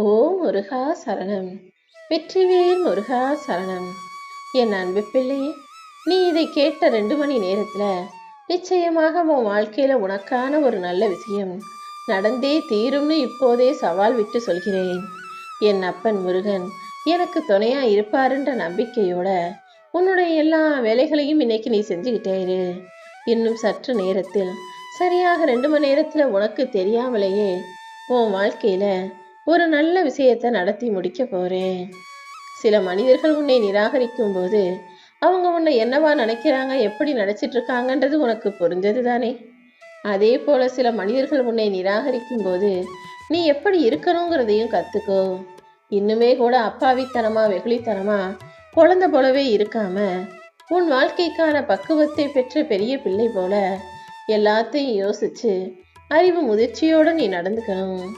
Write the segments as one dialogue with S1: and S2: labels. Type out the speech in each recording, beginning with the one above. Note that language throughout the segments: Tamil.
S1: ஓ முருகா சரணம். வெற்றிவேல் முருகா சரணம். என் அன்பு பிள்ளையே நீ இதை கேட்ட ரெண்டு மணி நேரத்துல நிச்சயமாக உன் வாழ்க்கையில உனக்கான ஒரு நல்ல விஷயம் நடந்தே தீரும்னு இப்போதே சவால் விட்டு சொல்கிறேன். என் அப்பன் முருகன் எனக்கு துணையா இருப்பாருன்ற நம்பிக்கையோட உன்னுடைய எல்லா வேலைகளையும் இன்னைக்கு நீ செஞ்சுக்கிட்டே இரு இன்னும் சற்று நேரத்தில் சரியாக ரெண்டு மணி நேரத்துல உனக்கு தெரியாமலேயே உன் வாழ்க்கையில ஒரு நல்ல விஷயத்தை நடத்தி முடிக்க போறேன். சில மனிதர்கள் உன்னை நிராகரிக்கும் போது அவங்க உன்னை என்னவா நினைக்கிறாங்க எப்படி நினைச்சிட்டு இருக்காங்கன்றது உனக்கு புரிஞ்சது தானே அதே போல சில மனிதர்கள் உன்னை நிராகரிக்கும் போது நீ எப்படி இருக்கணுங்கிறதையும் கத்துக்கோ. இன்னுமே கூட அப்பாவித்தனமா வெகுளித்தனமா குழந்தை போலவே இருக்காம உன் வாழ்க்கைக்கான பக்குவத்தை பெற்ற பெரிய பிள்ளை போல எல்லாத்தையும் யோசிச்சு அறிவு முதிர்ச்சியோடு நீ நடந்துக்கணும்.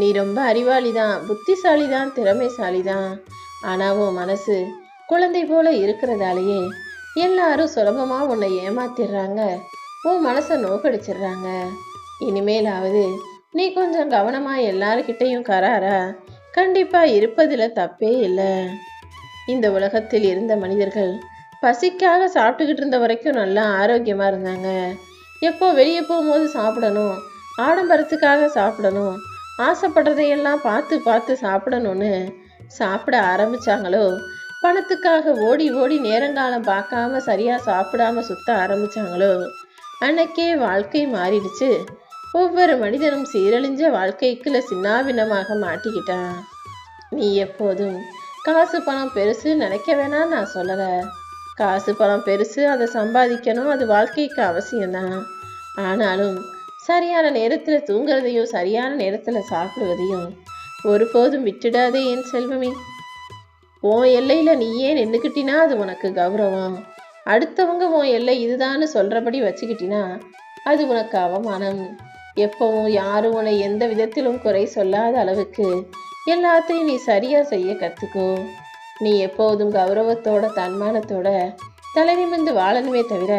S1: நீ ரொம்ப அறிவாளி தான் புத்திசாலி தான் திறமைசாலி தான் ஆனால் உன் மனசு குழந்தை போல இருக்கிறதாலேயே எல்லாரும் சுலபமாக உன்னை ஏமாத்திடுறாங்க. உன் மனசை நோக்கடிச்சிடுறாங்க. இனிமேலாவது நீ கொஞ்சம் கவனமாக எல்லாருக்கிட்டையும் கராரா கண்டிப்பாக இருப்பதில் தப்பே இல்லை. இந்த உலகத்தில் இருந்த மனிதர்கள் பசிக்காக சாப்பிட்டுக்கிட்டு இருந்த வரைக்கும் நல்லா ஆரோக்கியமாக இருந்தாங்க. எப்போ வெளியே போகும்போது சாப்பிடணும் ஆடம்பரத்துக்காக சாப்பிடணும் ஆசைப்படுறதையெல்லாம் பார்த்து பார்த்து சாப்பிடணும்னு சாப்பிட ஆரம்பிச்சாங்களோ பணத்துக்காக ஓடி ஓடி நேரங்காலம் பார்க்காம சரியாக சாப்பிடாம சுத்த ஆரம்பிச்சாங்களோ அன்னைக்கே வாழ்க்கை மாறிடுச்சு. ஒவ்வொரு மனிதனும் சீரழிஞ்ச வாழ்க்கைக்குள்ள சின்னாபின்னமாக மாட்டிக்கிட்டான். நீ எப்போதும் காசு பணம் பெருசு நினைக்க வேணாம் நான் சொல்லலை. காசு பணம் பெருசு அதை சம்பாதிக்கணும் அது வாழ்க்கைக்கு அவசியம்தான். ஆனாலும் சரியான நேரத்தில் தூங்குறதையும் சரியான நேரத்தில் சாப்பிடுவதையும் ஒருபோதும் விட்டுடாதே என் செல்வமே. உன் எல்லையில் நீயே நின்றுக்கிட்டினா அது உனக்கு கௌரவம். அடுத்தவங்க உன் எல்லை இதுதான்னு சொல்கிறபடி வச்சுக்கிட்டினா அது உனக்கு அவமானம். எப்பவும் யாரும் உன்னை எந்த விதத்திலும் குறை சொல்லாத அளவுக்கு எல்லாத்தையும் நீ சரியாக செய்ய கற்றுக்கோ நீ எப்போதும் கௌரவத்தோட தன்மானத்தோட தலைநிமிந்து வாழணுமே தவிர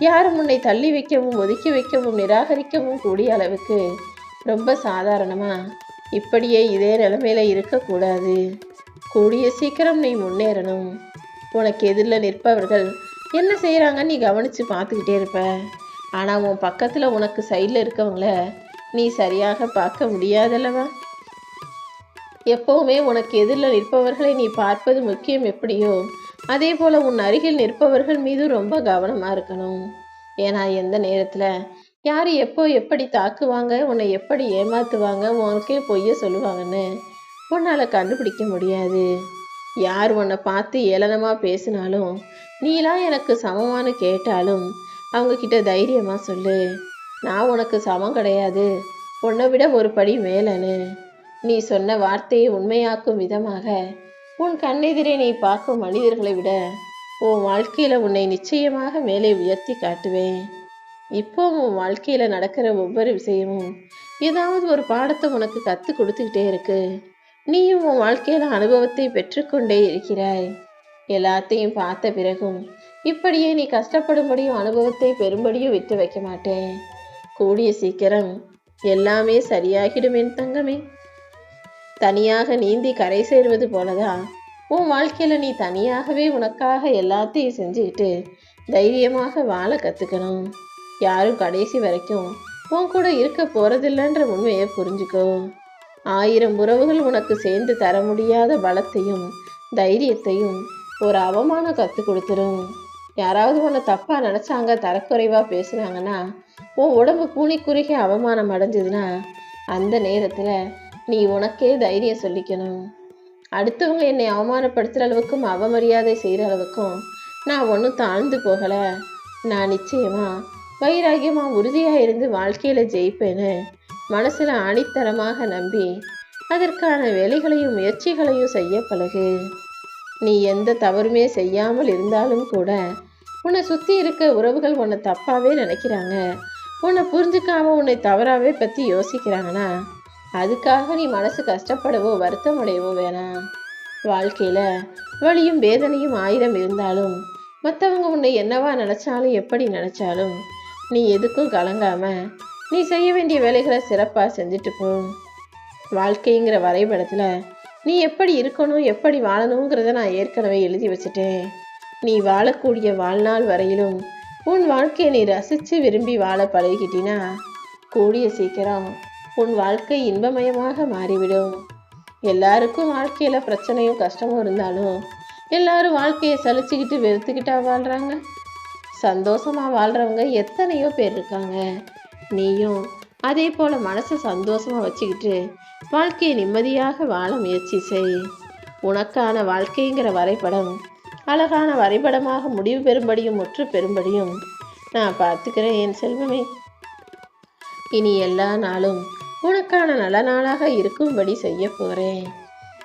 S1: யாரும் உன்னை தள்ளி வைக்கவும் ஒதுக்கி வைக்கவும் நிராகரிக்கவும் கூடிய அளவுக்கு ரொம்ப சாதாரணமா? இப்படியே இதே நிலைமையில இருக்கக்கூடாது. கூடிய சீக்கிரம் நீ முன்னேறணும். உனக்கு எதிரில் நிற்பவர்கள் என்ன செய்கிறாங்கன்னு நீ கவனித்து பார்த்துக்கிட்டே இருப்ப. ஆனால் உன் பக்கத்தில் உனக்கு சைடில் இருக்கவங்கள நீ சரியாக பார்க்க முடியாதல்லவா? எப்போவுமே உனக்கு எதிரில் நிற்பவர்களை நீ பார்ப்பது முக்கியம் எப்படியோ அதே போல் உன் அருகில் நிற்பவர்கள் மீது ரொம்ப கவனமாக இருக்கணும். ஏன்னா எந்த நேரத்தில் யார் எப்போ எப்படி தாக்குவாங்க உன்னை எப்படி ஏமாத்துவாங்க உனக்கே பொய்ய சொல்லுவாங்கன்னு உன்னால் கண்டுபிடிக்க முடியாது. யார் உன்னை பார்த்து ஏளனமாக பேசினாலும் நீலாம் எனக்கு சமமானு கேட்டாலும் அவங்கக்கிட்ட தைரியமாக சொல்லு. நான் உனக்கு சமம் கிடையாது. உன்னை விட ஒரு படி மேலன்னு. நீ சொன்ன வார்த்தையை உண்மையாக்கும் விதமாக உன் கண்ணெதிரே நீ பார்க்கும் மனிதர்களை விட உன் வாழ்க்கையில உன்னை நிச்சயமாக மேலே உயர்த்தி காட்டுவேன். இப்போ உன் வாழ்க்கையில நடக்கிற ஒவ்வொரு விஷயமும் ஏதாவது ஒரு பாடத்தை உனக்கு கற்றுக் கொடுத்துக்கிட்டே இருக்கு. நீயும் உன் வாழ்க்கையில அனுபவத்தை பெற்றுக்கொண்டே இருக்கிறாய். எல்லாத்தையும் பார்த்த பிறகும் இப்படியே நீ கஷ்டப்படும்படியும் அனுபவத்தை பெரும்படியும் விட்டு வைக்க மாட்டேன். கூடிய சீக்கிரம் எல்லாமே சரியாகிடும் என் தங்கமே. தனியாக நீந்தி கரை சேர்வது போலதான் உன் வாழ்க்கையில நீ தனியாகவே உனக்காக எல்லாத்தையும் செஞ்சுக்கிட்டு தைரியமாக வாழ கத்துக்கணும். யாரும் கடைசி வரைக்கும் உன் கூட இருக்க போறதில்லைன்ற உண்மையை புரிஞ்சுக்கோ. ஆயிரம் உறவுகள் உனக்கு சேர்ந்து தர முடியாத பலத்தையும் தைரியத்தையும் ஒரு அவமானம் கற்றுக் கொடுத்துரும். யாராவது உன்னை தப்பா நினைச்சாங்க தரக்குறைவா பேசுகிறாங்கன்னா உன் உடம்பு கூனி குறுகி அவமானம் அடைஞ்சதுன்னா அந்த நேரத்துல நீ உனக்கே தைரியம் சொல்லிக்கணும். அடுத்தவங்க என்னை அவமானப்படுத்துகிற அளவுக்கும் அவமரியாதை செய்கிற அளவுக்கும் நான் ஒன்றும் தாழ்ந்து போகலை. நான் நிச்சயமாக வைராகியமா உறுதியாக இருந்து வாழ்க்கையில் ஜெயிப்பேன்னு மனசில் ஆணித்தரமாக நம்பி அதற்கான வேலைகளையும் முயற்சிகளையும் செய்ய பழகு. நீ எந்த தவறுமே செய்யாமல் இருந்தாலும் கூட உன்னை சுற்றி இருக்க உறவுகள் உன்னை தப்பாகவே நினைக்கிறாங்க. உன்னை புரிஞ்சுக்காம உன்னை தவறாகவே பற்றி யோசிக்கிறாங்கன்னா அதுக்காக நீ மனசு கஷ்டப்படவோ வருத்தமடையவோ வேணாம் வாழ்க்கையில் வலியும் வேதனையும் ஆயிரம் இருந்தாலும் மற்றவங்க உன்னை என்னவா நினச்சாலும் எப்படி நினச்சாலும் நீ எதுக்கும் கலங்காம நீ செய்ய வேண்டிய வேலைகளை சிறப்பாக செஞ்சுட்டு போ. வாழ்க்கைங்கிற வரைபடத்தில் நீ எப்படி இருக்கணும் எப்படி வாழணுங்கிறத நான் ஏற்கனவே எழுதி வச்சுட்டேன். நீ வாழக்கூடிய வாழ்நாள் வரையிலும் உன் வாழ்க்கையை நீ ரசித்து விரும்பி வாழ பழகிட்டினா கூடிய சீக்கிரம் உன் வாழ்க்கை இன்பமயமாக மாறிவிடும். எல்லாருக்கும் வாழ்க்கையில் பிரச்சனையும் கஷ்டமும் இருந்தாலும் எல்லாரும் வாழ்க்கையை சலிச்சுக்கிட்டு வெறுத்துக்கிட்டா வாழ்கிறாங்க சந்தோஷமாக வாழ்கிறவங்க எத்தனையோ பேர் இருக்காங்க. நீயும் அதே போல் மனசை சந்தோஷமாக வச்சுக்கிட்டு வாழ்க்கையை நிம்மதியாக வாழ முயற்சி செய். உனக்கான வாழ்க்கைங்கிற வரைபடம் அழகான வரைபடமாக முடிவு பெறும்படியும் முற்று பெறும்படியும் நான் பார்த்துக்கிறேன் என் செல்வமே. இனி எல்லா நாளும் உனக்கான நல்ல நாளாக இருக்கும்படி செய்ய போகிறேன்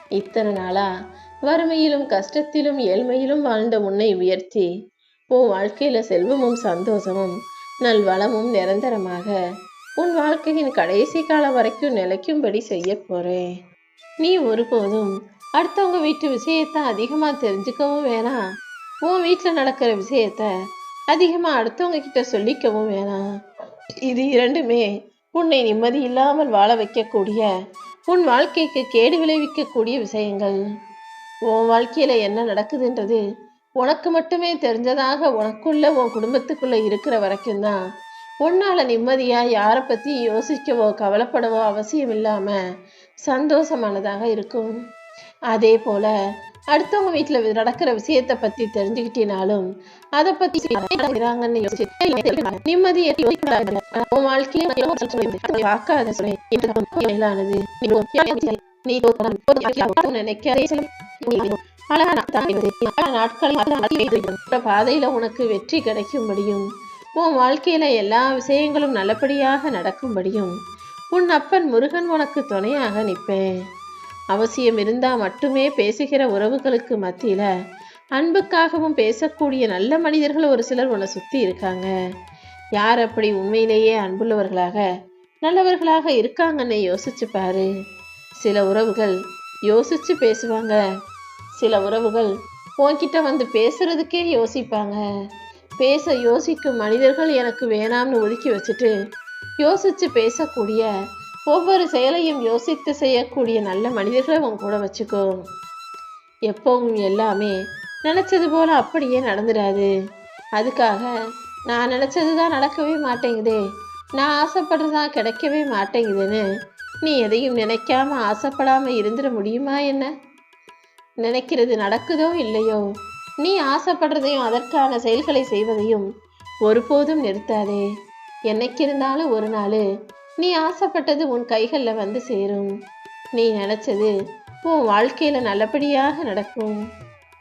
S1: இத்தனை நாளா வறுமையிலும் கஷ்டத்திலும் ஏழ்மையிலும் வாழ்ந்த உன்னை உயர்த்தி உன் வாழ்க்கையில செல்வமும் சந்தோஷமும் நல்வளமும் நிரந்தரமாக உன் வாழ்க்கையின் கடைசி காலம் வரைக்கும் நிலைக்கும்படி செய்ய போறேன். நீ ஒருபோதும் அடுத்தவங்க வீட்டு விஷயத்த அதிகமா தெரிஞ்சுக்கவும் வேணாம் உன் வீட்டில் நடக்கிற விஷயத்த அதிகமா அடுத்தவங்க கிட்ட சொல்லிக்கவும் வேணாம் இது இரண்டுமே உன்னை நிம்மதி இல்லாமல் வாழ வைக்கக்கூடிய உன் வாழ்க்கைக்கு கேடு விளைவிக்கக்கூடிய விஷயங்கள். உன் வாழ்க்கையில என்ன நடக்குதுன்றது உனக்கு மட்டுமே தெரிஞ்சதாக உனக்குள்ள உன் குடும்பத்துக்குள்ள இருக்கிற வரைக்கும் தான். உன்னால நிம்மதியா யாரை பத்தி யோசிக்கவோ கவலைப்படவோ அவசியம் இல்லாம சந்தோஷமானதாக இருக்கும். அதே போல அடுத்தவங்க வீட்டுல நடக்கிற விஷயத்த பத்தி தெரிஞ்சுக்கிட்டினாலும் அதை பத்தி நடக்கிறாங்கன்னு யோசிச்சு நிம்மதியை உன் வாழ்க்கையில பார்க்காத மேலானது நீ நினைக்காதே பாதையில உனக்கு வெற்றி கிடைக்கும்படியும் உன் வாழ்க்கையில எல்லா விஷயங்களும் நல்லபடியாக நடக்கும்படியும் உன் அப்பன் முருகன் உனக்கு துணையாக நிற்பேன். அவசியம் இருந்தால் மட்டுமே பேசுகிற உறவுகளுக்கு மத்தியில் அன்புக்காகவும் பேசக்கூடிய நல்ல மனிதர்கள் ஒரு சிலர் உன்னை சுற்றி இருக்காங்க. யார் அப்படி உண்மையிலேயே அன்புள்ளவர்களாக நல்லவர்களாக இருக்காங்கன்னு யோசிச்சு பாரு. சில உறவுகள் யோசிச்சு பேசுவாங்க. சில உறவுகள் உன்கிட்ட வந்து பேசுறதுக்கே யோசிப்பாங்க. பேச யோசிக்கும் மனிதர்கள் எனக்கு வேணாம்னு ஒதுக்கி வச்சுட்டு யோசிச்சு பேசக்கூடிய ஒவ்வொரு செயலையும் யோசித்து செய்யக்கூடிய நல்ல மனிதர்களை உன் கூட வச்சுக்கோ. எப்பவும் எல்லாமே நினச்சது போல அப்படியே நடந்துடாது. அதுக்காக நான் நினச்சது தான் நடக்கவே மாட்டேங்குதே. நான் ஆசைப்படுறதா கிடைக்கவே மாட்டேங்குதுன்னு நீ எதையும் நினைக்காம ஆசைப்படாமல் இருந்துட முடியுமா என்ன? நினைக்கிறது நடக்குதோ இல்லையோ? நீ ஆசைப்படுறதையும் அதற்கான செயல்களை செய்வதையும் ஒருபோதும் நிறுத்தாதே. என்னைக்கு இருந்தாலும் ஒரு நாள் நீ ஆசைப்பட்டது உன் கைகளில் வந்து சேரும். நீ நினைச்சது உன் வாழ்க்கையில நல்லபடியாக நடக்கும்.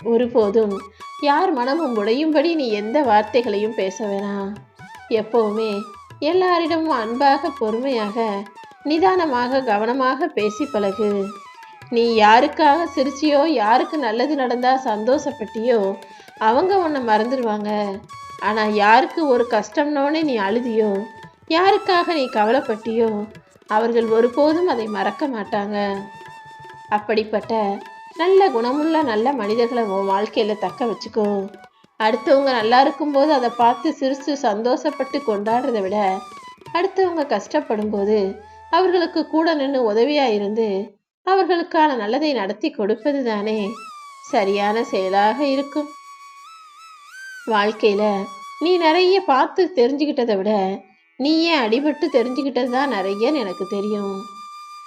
S1: ஒருபோதும் யார் மனமும் உடையும்படி நீ எந்த வார்த்தைகளையும் பேச வேணாம். எப்பவுமே எல்லாரிடமும் அன்பாக பொறுமையாக நிதானமாக கவனமாக பேசி பழகு. நீ யாருக்காக சிரிச்சியோ யாருக்கு நல்லது நடந்தா சந்தோஷப்பட்டியோ அவங்க உன்னை மறந்துடுவாங்க ஆனால் யாருக்கு ஒரு கஷ்டம்னோனே நீ அழுதியோ யாருக்காக நீ கவலைப்பட்டியோ அவர்கள் ஒருபோதும் அதை மறக்க மாட்டாங்க. அப்படிப்பட்ட நல்ல குணமுள்ள நல்ல மனிதர்களை உன் வாழ்க்கையில் தக்க வச்சுக்கோ. அடுத்தவங்க நல்லா இருக்கும்போது அதை பார்த்து சிரித்து சந்தோஷப்பட்டு கொண்டாடுறதை விட அடுத்தவங்க கஷ்டப்படும் போது அவர்களுக்கு கூட நின்று உதவியாக இருந்து அவர்களுக்கான நல்லதை நடத்தி கொடுப்பது தானே சரியான செயலாக இருக்கும். வாழ்க்கையில் நீ நிறைய பார்த்து தெரிஞ்சுக்கிட்டதை விட நீ ஏன் அடிபட்டு தெரிஞ்சுக்கிட்டது தான் நிறையன்னு எனக்கு தெரியும்.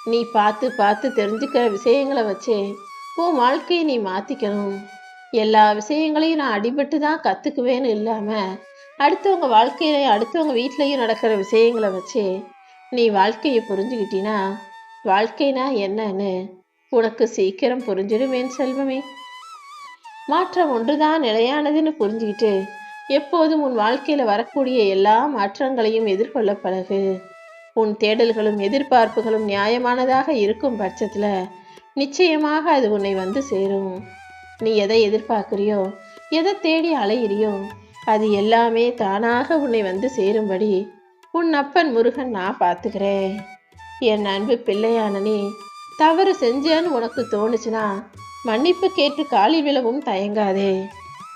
S1: நீ பார்த்து பார்த்து தெரிஞ்சுக்கிற விஷயங்களை வச்சே உன் வாழ்க்கையை நீ மாற்றிக்கணும் எல்லா விஷயங்களையும் நான் அடிபட்டு தான் கற்றுக்குவேன்னு இல்லாமல் அடுத்தவங்க வாழ்க்கையில அடுத்தவங்க வீட்லேயும் நடக்கிற விஷயங்களை வச்சு நீ வாழ்க்கையை புரிஞ்சுக்கிட்டினா வாழ்க்கைனா என்னன்னு உனக்கு சீக்கிரம் புரிஞ்சிடுமேன் செல்வமே. மாற்றம் ஒன்றுதான் நிலையானதுன்னு புரிஞ்சுக்கிட்டு எப்போதும் உன் வாழ்க்கையில் வரக்கூடிய எல்லா மாற்றங்களையும் எதிர்கொள்ள பழகு. உன் தேடல்களும் எதிர்பார்ப்புகளும் நியாயமானதாக இருக்கும் பட்சத்தில் நிச்சயமாக அது உன்னை வந்து சேரும். நீ எதை எதிர்பார்க்குறியோ எதை தேடி அலையிறியோ அது எல்லாமே தானாக உன்னை வந்து சேரும்படி உன் அப்பன் முருகன் நான் பார்த்துக்கிறேன். என் அன்பு பிள்ளையான நீ தவறு செஞ்சேன்னு உனக்கு தோணுச்சுன்னா மன்னிப்பு கேட்டு காலில் விழவும் தயங்காதே.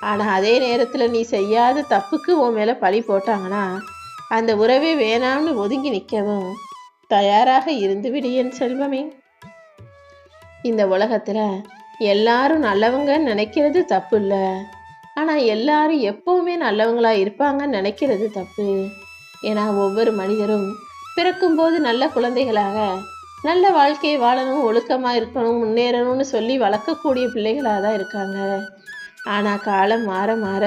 S1: ஆனால் அதே நேரத்தில் நீ செய்யாத தப்புக்கு உன் மேலே பழி போட்டாங்கன்னா அந்த உறவே வேணாம்னு ஒதுங்கி நிற்கவும் தயாராக இருந்து விடு என் செல்வமே. இந்த உலகத்தில் எல்லாரும் நல்லவங்கன்னு நினைக்கிறது தப்பு இல்லை ஆனால் எல்லாரும் எப்பவுமே நல்லவங்களாக இருப்பாங்கன்னு நினைக்கிறது தப்பு. ஏன்னா ஒவ்வொரு மனிதரும் பிறக்கும்போது நல்ல குழந்தைகளாக நல்ல வாழ்க்கையை வாழணும் ஒழுக்கமாக இருக்கணும் முன்னேறணும்னு சொல்லி வளர்க்கக்கூடிய பிள்ளைகளாக தான் இருக்காங்க. ஆனால் காலம் மாற மாற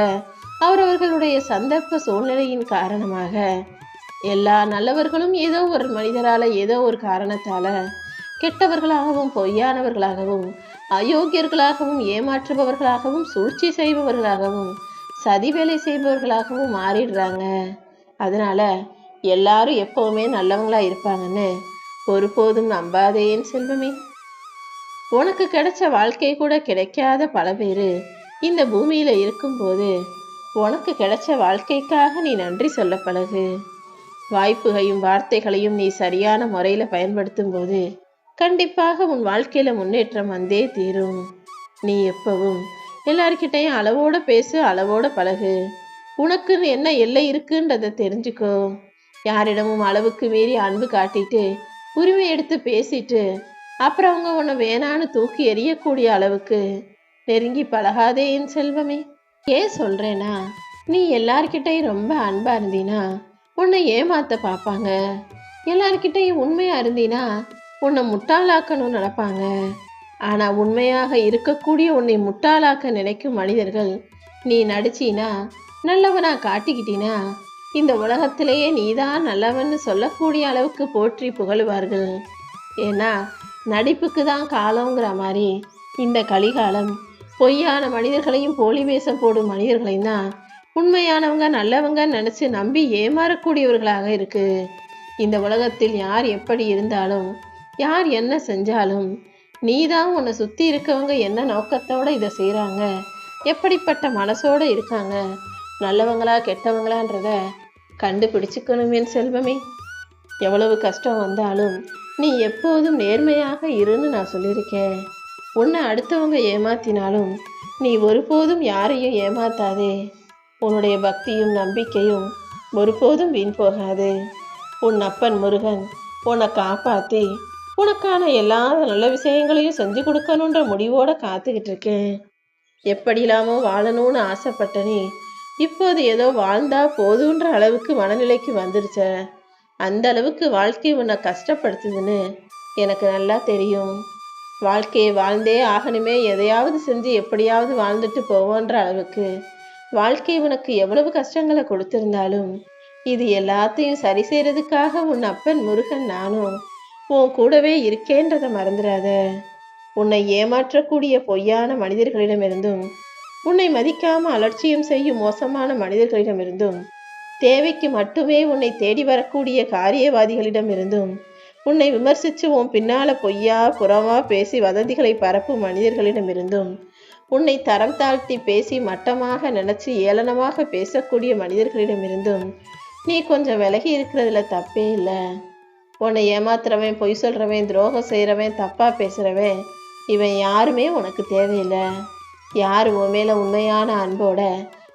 S1: அவரவர்களுடைய சந்தர்ப்ப சூழ்நிலையின் காரணமாக எல்லா நல்லவர்களும் ஏதோ ஒரு மனிதரால் ஏதோ ஒரு காரணத்தால் கெட்டவர்களாகவும் பொய்யானவர்களாகவும் அயோக்கியர்களாகவும் ஏமாற்றுபவர்களாகவும் சூழ்ச்சி செய்பவர்களாகவும் சதி வேலை செய்பவர்களாகவும் மாறிடுறாங்க. அதனால எல்லாரும் எப்பவுமே நல்லவங்களா இருப்பாங்கன்னு ஒருபோதும் நம்பாதேன் செல்வமே. உனக்கு கிடைச்ச வாழ்க்கை கூட கிடைக்காத பல பேர் இந்த பூமியில் இருக்கும்போது உனக்கு கிடைச்ச வாழ்க்கைக்காக நீ நன்றி சொல்ல பழகு. வாய்ப்புகளையும் வார்த்தைகளையும் நீ சரியான முறையில் பயன்படுத்தும் போது கண்டிப்பாக உன் வாழ்க்கையில் முன்னேற்றம் வந்தே தீரும். நீ எப்பவும் எல்லார்கிட்டையும் அளவோட பேசு அளவோட பழகு. உனக்குன்னு என்ன எல்லை இருக்குன்றதை தெரிஞ்சுக்கோ. யாரிடமும் அளவுக்கு மீறி அன்பு காட்டிட்டு உரிமை எடுத்து பேசிட்டு அப்புறம் அவங்க உன்னை வேணான்னு தூக்கி எறியக்கூடிய அளவுக்கு நெருங்கி பழகாதே என் செல்வமே. ஏன் சொல்றேனா? நீ எல்லார்கிட்டையும் ரொம்ப அன்பா இருந்தீனா உன்னை ஏமாத்த பார்ப்பாங்க. எல்லார்கிட்டையும் உண்மையா இருந்தீனா உன்னை முட்டாளாக்கணும்னு நினைப்பாங்க. ஆனா உண்மையாக இருக்கக்கூடிய உன்னை முட்டாளாக்க நினைக்கும் மனிதர்கள் நீ நடிச்சினா நல்லவனா காட்டிக்கிட்டினா இந்த உலகத்திலேயே நீதான் நல்லவன்னு சொல்லக்கூடிய அளவுக்கு போற்றி புகழுவார்கள். ஏன்னா நடிப்புக்கு தான் காலங்கிற மாதிரி இந்த கலிகாலம் பொய்யான மனிதர்களையும் போலி வேஷம் போடும் மனிதர்களையும் தான் உண்மையானவங்க நல்லவங்க நினச்சி நம்பி ஏமாறக்கூடியவர்களாக இருக்கு. இந்த உலகத்தில் யார் எப்படி இருந்தாலும் யார் என்ன செஞ்சாலும் நீ தான் உன்னை சுற்றி இருக்கவங்க என்ன நோக்கத்தோடு இதை செய்கிறாங்க எப்படிப்பட்ட மனசோடு இருக்காங்க? நல்லவங்களா கெட்டவங்களான்றத கண்டுபிடிச்சுக்கணுமே செல்வமே. எவ்வளவு கஷ்டம் வந்தாலும் நீ எப்போதும் நேர்மையாக இருன்னு நான் சொல்லியிருக்கேன். உன்னை அடுத்தவங்க ஏமாத்தினாலும் நீ ஒருபோதும் யாரையும் ஏமாத்தாதே. உன்னுடைய பக்தியும் நம்பிக்கையும் ஒருபோதும் வீண் போகாது. உன் அப்பன் முருகன் உன்னை காப்பாற்றி உனக்கான எல்லா நல்ல விஷயங்களையும் செஞ்சு கொடுக்கணுன்ற முடிவோட காத்துக்கிட்டு இருக்கேன் எப்படிலாமோ வாழணும்னு ஆசைப்பட்ட நீ இப்போது ஏதோ வாழ்ந்தா போதுன்ற அளவுக்கு மனநிலைக்கு வந்துடுச்ச அந்த அளவுக்கு வாழ்க்கை உன்னை கஷ்டப்படுத்துதுன்னு எனக்கு நல்லா தெரியும். வாழ்க்கையை வாழ்ந்தே ஆகணுமே. எதையாவது செஞ்சு எப்படியாவது வாழ்ந்துட்டு போவோன்ற அளவுக்கு வாழ்க்கை உனக்கு எவ்வளவு கஷ்டங்களை கொடுத்திருந்தாலும் இது எல்லாத்தையும் சரி செய்யறதுக்காக உன் அப்பன் முருகன் நானும் உன் கூடவே இருக்கேன்றதை மறந்துடாத. உன்னை ஏமாற்றக்கூடிய பொய்யான மனிதர்களிடமிருந்தும் உன்னை மதிக்காம அலட்சியம் செய்யும் மோசமான மனிதர்களிடமிருந்தும் தேவைக்கு மட்டுமே உன்னை தேடி வரக்கூடிய காரியவாதிகளிடமிருந்தும் உன்னை விமர்சித்து உன் பின்னால பொய்யா புறமா பேசி வதந்திகளை பரப்பும் மனிதர்களிடமிருந்தும் உன்னை தரம் தாழ்த்தி பேசி மட்டமாக நினைச்சு ஏளனமாக பேசக்கூடிய மனிதர்களிடமிருந்தும் நீ கொஞ்சம் விலகி இருக்கிறதுல தப்பே இல்லை. உன்னை ஏமாத்துறவன் பொய் சொல்கிறவன் துரோகம் செய்கிறவன் தப்பாக பேசுகிறவன் இவன் யாருமே உனக்கு தேவையில்லை. யார் உன் மேலே உண்மையான அன்போட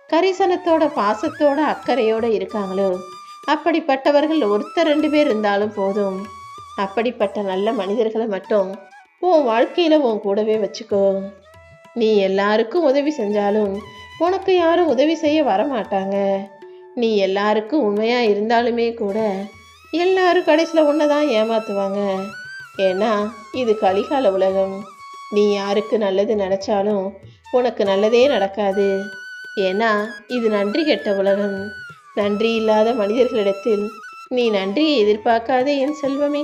S1: கரிசனத்தோட பாசத்தோட அக்கறையோட இருக்காங்களோ? அப்படிப்பட்டவர்கள் ஒருத்தர் ரெண்டு பேர் இருந்தாலும் போதும். அப்படிப்பட்ட நல்ல மனிதர்களை மட்டும் உன் வாழ்க்கையில உன் கூடவே வச்சுக்கோ. நீ எல்லாருக்கும் உதவி செஞ்சாலும் உனக்கு யாரும் உதவி செய்ய வரமாட்டாங்க. நீ எல்லாருக்கும் உண்மையா இருந்தாலுமே கூட எல்லாரும் கடைசியில் உன்னை தான் ஏமாத்துவாங்க. ஏன்னா இது கலிகால உலகம். நீ யாருக்கு நல்லது நினைச்சாலும் உனக்கு நல்லதே நடக்காது. ஏன்னா இது நன்றி கெட்ட உலகம். நன்றி இல்லாத மனிதர்களிடத்தில் நீ நன்றியை எதிர்பார்க்காதே என் செல்வமே.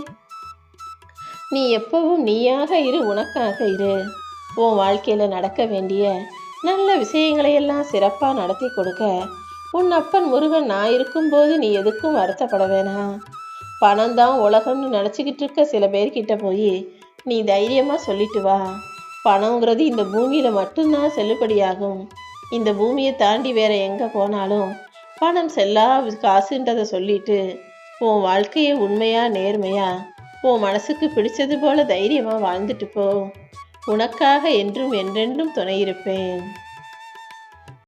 S1: நீ எப்பவும் நீயாக இரு உனக்காக இரு. உன் வாழ்க்கையில் நடக்க வேண்டிய நல்ல விஷயங்களை எல்லாம் சிறப்பாக நடத்தி கொடுக்க உன் அப்பன் முருகன் நான் இருக்கும்போது நீ எதுக்கும் வருத்தப்பட வேணாம். பணம் தான் உலகம்னு நினச்சிக்கிட்டு இருக்க சில பேர்கிட்ட போய் நீ தைரியமாக சொல்லிட்டு வா. பணங்கிறது இந்த பூமியில் மட்டும்தான் செல்லுபடியாகும். இந்த பூமியை தாண்டி வேற எங்கே போனாலும் பணம் செல்லா காசுன்றதை சொல்லிட்டு உன் வாழ்க்கையை உண்மையாக நேர்மையாக உன் மனசுக்கு பிடிச்சது போல தைரியமாக வாழ்ந்துட்டு போ. உனக்காக என்றும் என்றென்றும் துணை இருப்பேன்.